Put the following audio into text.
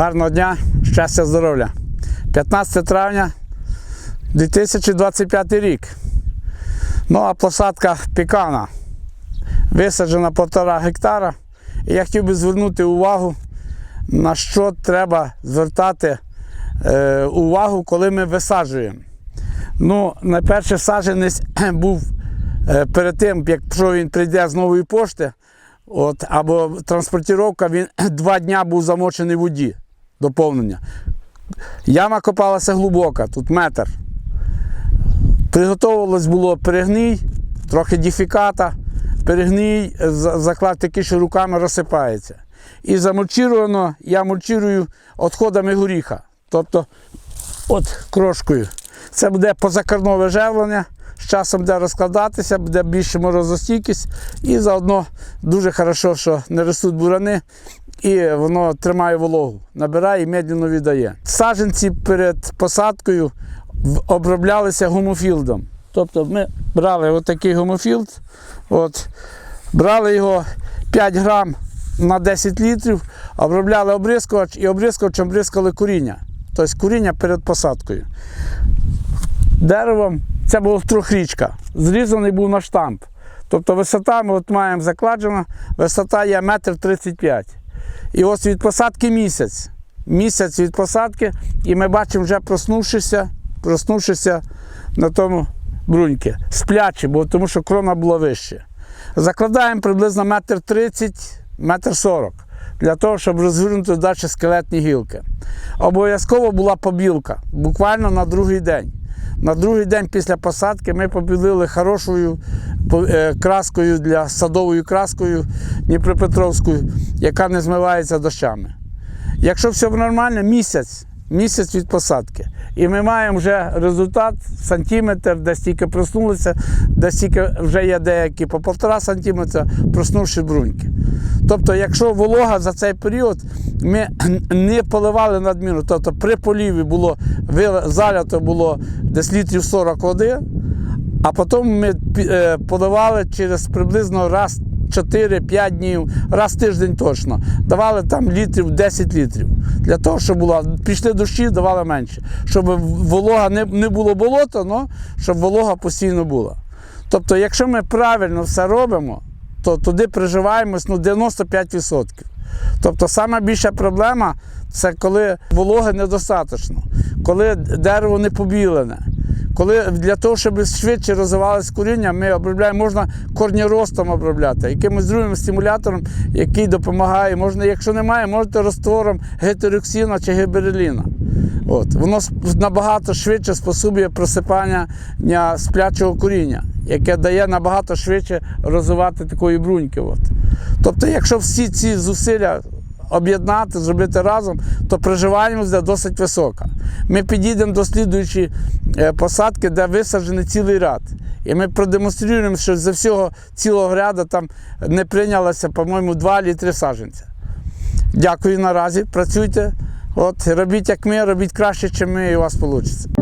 Гарного дня, щастя, здоров'я. 15 травня 2025 рік. Ну а посадка пікана висаджена півтора гектара. І я хотів би звернути увагу, на що треба звертати е, увагу, коли ми висаджуємо. Ну, найперше саджанець був е, перед тим, якщо він прийде з нової пошти, от, або транспортировка, він два дня був замочений в воді доповнення. Яма копалася глибока, тут метр. Приготовувалось було перегній, трохи діфіката, перегній, заклад такий, що руками розсипається. І замульчировано, я мульчирую відходами горіха. Тобто от крошкою. Це буде позакорнове живлення, з часом буде розкладатися, буде більше морозостійкість. І заодно дуже хорошо, що не ростуть бурани, і воно тримає вологу, набирає і медленно віддає. Саджанці перед посадкою оброблялися гумофілдом. Тобто ми брали отакий гумофілд, от, брали його 5 грам на 10 літрів, обробляли обрискувач і обрискувачем бризкали куріння. Тобто куріння перед посадкою. Деревом це була трьохрічка. Зрізаний був на штамп. Тобто висота ми от маємо закладено, висота є метр 35. І ось від посадки місяць. Місяць від посадки, і ми бачимо вже проснувшися, проснувшися на тому бруньки. Сплячі, бо тому що крона була вище. Закладаємо приблизно метр 30, метр 40 для того, щоб розвернути далі скелетні гілки. Обов'язково була побілка, буквально на другий день. На другий день після посадки ми побілили хорошою е, краскою для садовою краскою Дніпропетровською, яка не змивається дощами. Якщо все нормально, місяць, місяць від посадки. І ми маємо вже результат сантиметр, де стільки проснулися, де стільки вже є деякі по півтора сантиметра, проснувши бруньки. Тобто, якщо волога за цей період ми не поливали надміру, тобто при поліві було залято було десь літрів 40 води, а потім ми е, поливали через приблизно раз 4-5 днів, раз тиждень точно. Давали там літрів 10 літрів. Для того, щоб була, пішли дощі, давали менше. Щоб волога не, не було болото, але щоб волога постійно була. Тобто, якщо ми правильно все робимо, то туди приживаємось ну, 95%. Тобто сама більша проблема це коли вологи недостатньо, коли дерево не побілене. Коли для того, щоб швидше розвивалось коріння, ми обробляємо, можна корніростом обробляти, якимось другим стимулятором, який допомагає. Можна, якщо немає, можете розтвором гетероксина чи гібереліна. От. Воно набагато швидше способує просипання сплячого коріння, яке дає набагато швидше розвивати такої бруньки. Тобто, якщо всі ці зусилля об'єднати, зробити разом, то проживаємость буде досить висока. Ми підійдемо до слідуючої е, посадки, де висаджений цілий ряд. І ми продемонструємо, що за всього цілого ряду там не прийнялося, по-моєму, 2 літри саджанця. Дякую наразі, працюйте. От, робіть як ми, робіть краще, ніж ми, і у вас вийде.